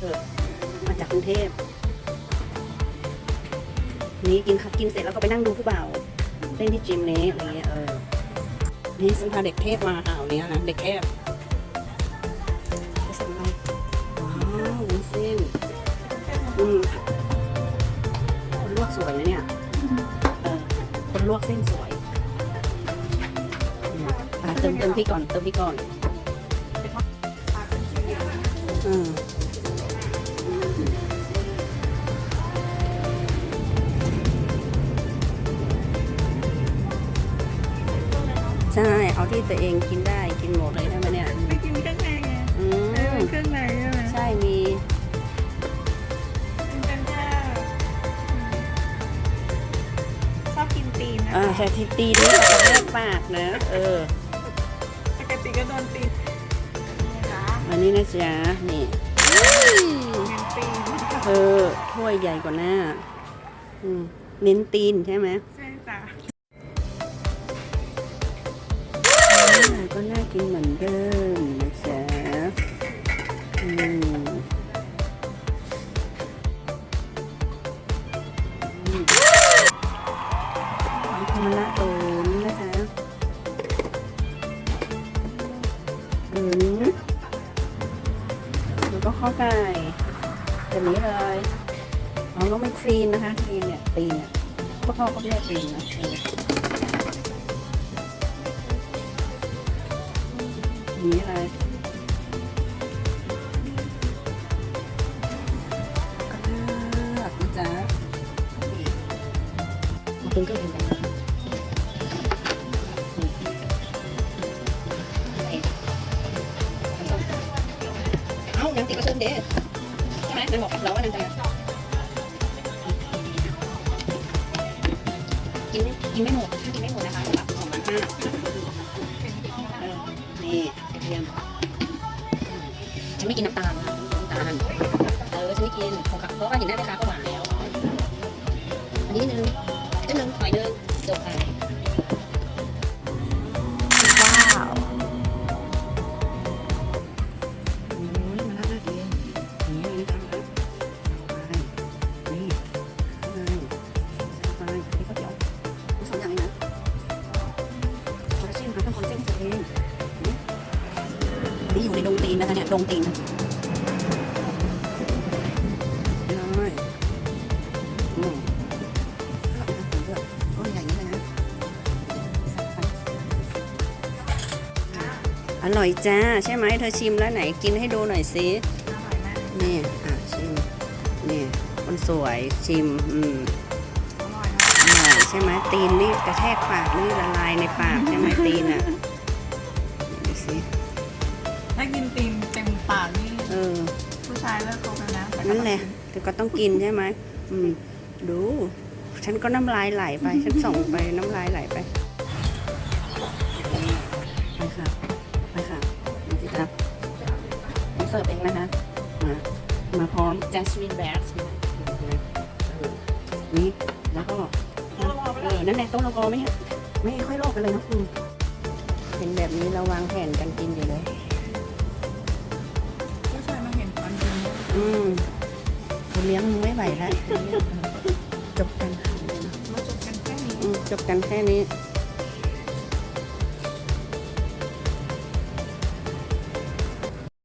เออมาจากกรุงเทพนี่กินข้าวกินเสร็จแล้วก็ไปนั่งดูผู้บ่าวเล่นที่จิมนี้อะไรเงี้ยเออนี่ฉันพาเด็กเทพมาอ่าวเนี้ยนะเด็กเทพจะสั่งอะไรว้าววุ้นเส้นอืมคนลวกสวยนะเนี่ยเออคนลวกเส้นสวยอืมอะเติมเติมพี่ก่อนเติมพี่ก่อนอืม ใช่ เอาที่ตัวเองกินได้กินหมดเลยใช่ไหมเนี่ย ไม่กินเครื่องในไงอืเออมเป็นเครื่องในใช่ไหมใช่มีมันเป็นแค่ชอบกินตีนนะอ่าใช่ที่ตีนี่กับแม่ปากนะ เออ ปกติก็โดนตีนนะคะอันนี้นะจ๊ะนี่เงินตีน เออถ้วยใหญ่กว่าหน้า อืมเน้นตีนใช่ไหม ก็น่ากินเหมือนเดิมนะจ๊ะอืมอืมเอาธรรมะโอนนะคะอืมแล้วก็ข้าวไก่แบบนี้เลยอ๋อก็ไม่คลีนนะคะคลีนเนี่ยตีนเนี่ยพวกเขาก็เรียกคลีนนะ นี้เลยก็เลือกนะจ๊ะนี่มาเป็นก็เห็นกันนะเอ้ายังติดกระเชิญเด้ใช่ไหมนางบอกกับเราว่านางจะกินกินไม่หมดถ้ากินไม่หมดนะคะจะปรับสองพันห้า นี่กระเทียมฉันไม่กินน้ำตาลนะน้ำตาลเออฉันไม่กินเพราะว่าเห็นหน้าแม่ค้าก็หวานแล้ว อันนี้นิดนึงนิดนึงหน่อยนึงจบค่ะว้าวโอ้ยมาแล้วน่ากินนี่นี่ทำแล้วไปนี่ไปไปนี่ก็เดี๋ยวมีสองอย่างเองนะคอลลาเจนค่ะต้งคอลลาเจนตัวเอง นี่อยู่ในดงตีนนะคะเนี่ยดงตีนอยอืมต้นใหญ่เลยนะอร่อยจ้า ใช่ไหมเธอชิมแล้วไหนกินให้ดูหน่อยสิอร่อยมากนี่อะชิมนี่คนสวยชิมอืมอร่อยอร่อยใช่ไหมตีนนี่กระแทกปากนี่ละลายในปากใช่ไหมตีนอะดูสิ ถ้ากินตีนเต็มปากนี่เออผู้ชายเลิกคบแล้วนะแต่ก็นั่นแหละแต่ก็ต้องกินใช่ไหมอืมดู ฉันก็น้ำลายไหลไป ฉันส่งไปน้ำลายไหลไป ไปค่ะ ไปค่ะมาสิครับผมเสิร์ฟเองนะคะ มามาพร้อม jasmine b a s นี่แล้วก็เออนั่นแหละโต๊ะเราก็ไม่ไม่ค่อยโลกกันเลยนะคุณเห็นแบบนี้เราวางแผนกันกินอยู่เลย อืมคนเลี้ยงมึงไม่ไหวแล้วจบกัน มาจบกันแค่นี้อืมจบกันแค่นี้อ